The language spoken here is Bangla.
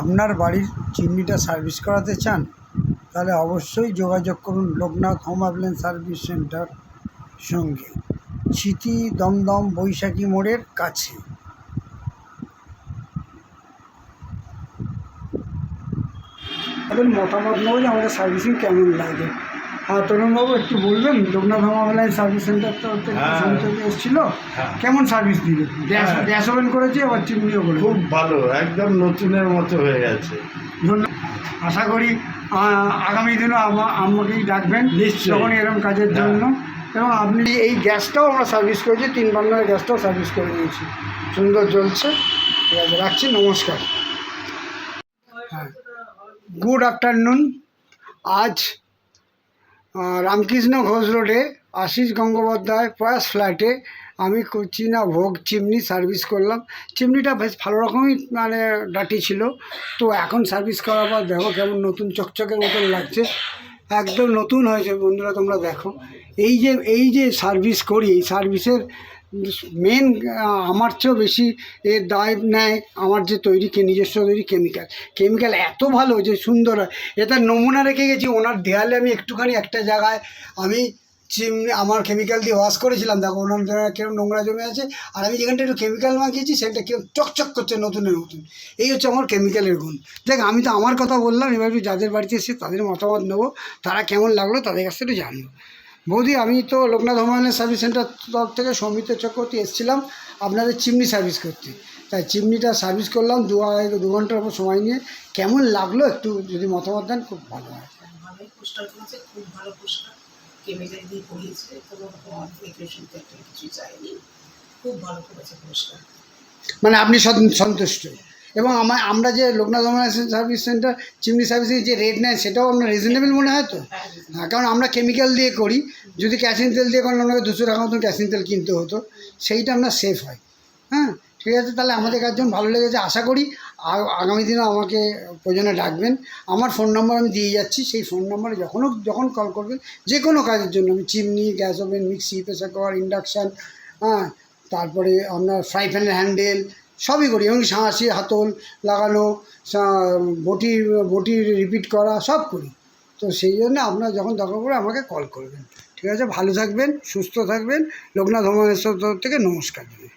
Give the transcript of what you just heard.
আপনার বাড়ির চিমনিটা সার্ভিস করাতে চান, তাহলে অবশ্যই যোগাযোগ করুন Loknath home appliance service centre সঙ্গে। স্মৃতি দমদম বৈশাখী মোড়ের কাছে। মতামত নেওয়া আমাদের সার্ভিসিং কেমন লাগে? আর তরুণবাবু একটু বলবেন? Loknath home appliance service centre তো হ্যাঁ। এসেছিল। হ্যাঁ। কেমন সার্ভিস দিল গ্যাস হ্যাঁ। গ্যাস ওভেন করেছে আবার চিমনিও করেছে খুব ভালো একদম নতুনের মতো হয়ে গেছে। ধন্যবাদ। আশা করি আগামী দিনও আমা- আমাকেই ডাকবেন। নিশ্চয়ই। যখন এরকম কাজের হ্যাঁ। জন্য। এবং আপনি এই গ্যাসটাও আমরা সার্ভিস করেছি তিন বান্ডারের গ্যাসটাও সার্ভিস করে দিয়েছি সুন্দর জ্বলছে ঠিক আছে রাখছি নমস্কার। হ্যাঁ। গুড আফটারনুন আজ রামকৃষ্ণ ঘোষ রোডে আশিস গঙ্গোপাধ্যায় প্রয়াস ফ্ল্যাটে আমি চীনা ভোগ চিমনি সার্ভিস করলাম। চিমনিটা বেশ ভালো রকমই মানে ডাটি ছিল। তো এখন সার্ভিস করার পর দেখো কেমন নতুন চকচকের মতন লাগছে। একদম নতুন হয়েছে বন্ধুরা, তোমরা দেখো। এই যে এই যে সার্ভিস করি, এই সার্ভিসের মেন আমার চেয়েও বেশি এর দায় নেয় আমার যে তৈরি নিজস্ব তৈরি কেমিক্যাল কেমিক্যাল এত ভালো যে সুন্দর হয়। এটা নমুনা রেখে গেছি, ওনার দেয়ালে আমি একটুখানি একটা জায়গায় আমি চিমনি আমার কেমিক্যাল দিয়ে ওয়াশ করেছিলাম। দেখো, ওনার কীরকম নোংরা জমে আছে। আর আমি যেখানটা একটু কেমিক্যাল মাখিয়েছি, সেটা কেউ চকচক করছে নতুনের নতুন এই হচ্ছে আমার কেমিক্যালের গুণ। দেখ, আমি তো আমার কথা বললাম, এবার যাদের বাড়িতে এসে তাদের মতামত নেব, তারা কেমন লাগল তাদের কাছ থেকে জানব। বৌদি আমি তো লোকনাথ হোমায়নের সার্ভিস সেন্টার তরফ থেকে সৌমিত্র চক্রবর্তী এসেছিলাম আপনাদের চিমনি সার্ভিস করতে। তাই চিমনিটা সার্ভিস করলাম দু আড়াই দু ঘণ্টার উপর সময় নিয়ে। কেমন লাগল একটু যদি মতামত দেন খুব ভালো হয়। ভালোই পোস্টার করেছে খুব ভালো পোস্টার। কেমিক্যাল দিয়ে করিয়েছে কোনো রকম অ্যাপ্লিকেশন কিছু চাইনি খুব ভালো করেছে পোস্টার। মানে আপনি সন- সন্তুষ্ট? এবং আমার, আমরা যে লোকনাথ হোমায়ন সার্ভিস সেন্টার, চিমনি সার্ভিসের যে রেট নেয়, সেটাও আপনার রিজনেবল মনে হয় তো? হ্যাঁ কারণ আমরা কেমিক্যাল দিয়ে করি। যদি ক্যাসিন তেল দিয়ে করেন আপনাকে দুশো টাকা মতন ক্যাসিন তেল কিনতে হতো। সেইটা আপনার সেফ হয়। হ্যাঁ ঠিক আছে, তাহলে আমাদের কাছে ভালো লেগেছে, আশা করি আগামী দিনে আমাকে প্রয়োজনে ডাকবেন। আমার ফোন নম্বর আমি দিয়ে যাচ্ছি, সেই ফোন নাম্বারে যখন যখন কল করবেন, যে কোনো কাজের জন্য। আমি chimney, gas oven mixie pressure cooker induction হ্যাঁ তারপরে আপনার ফ্রাই প্যানের হ্যান্ডেল সবই করি এবং সাঁসি হাতল লাগানো বটি বটি রিপিট করা সব করি। তো সেই জন্য আপনার যখন দরকার করে আমাকে কল করবেন। ঠিক আছে? ভালো থাকবেন, সুস্থ থাকবেন। লোকনাথ হোমানেশ্বর থেকে নমস্কার জানাই।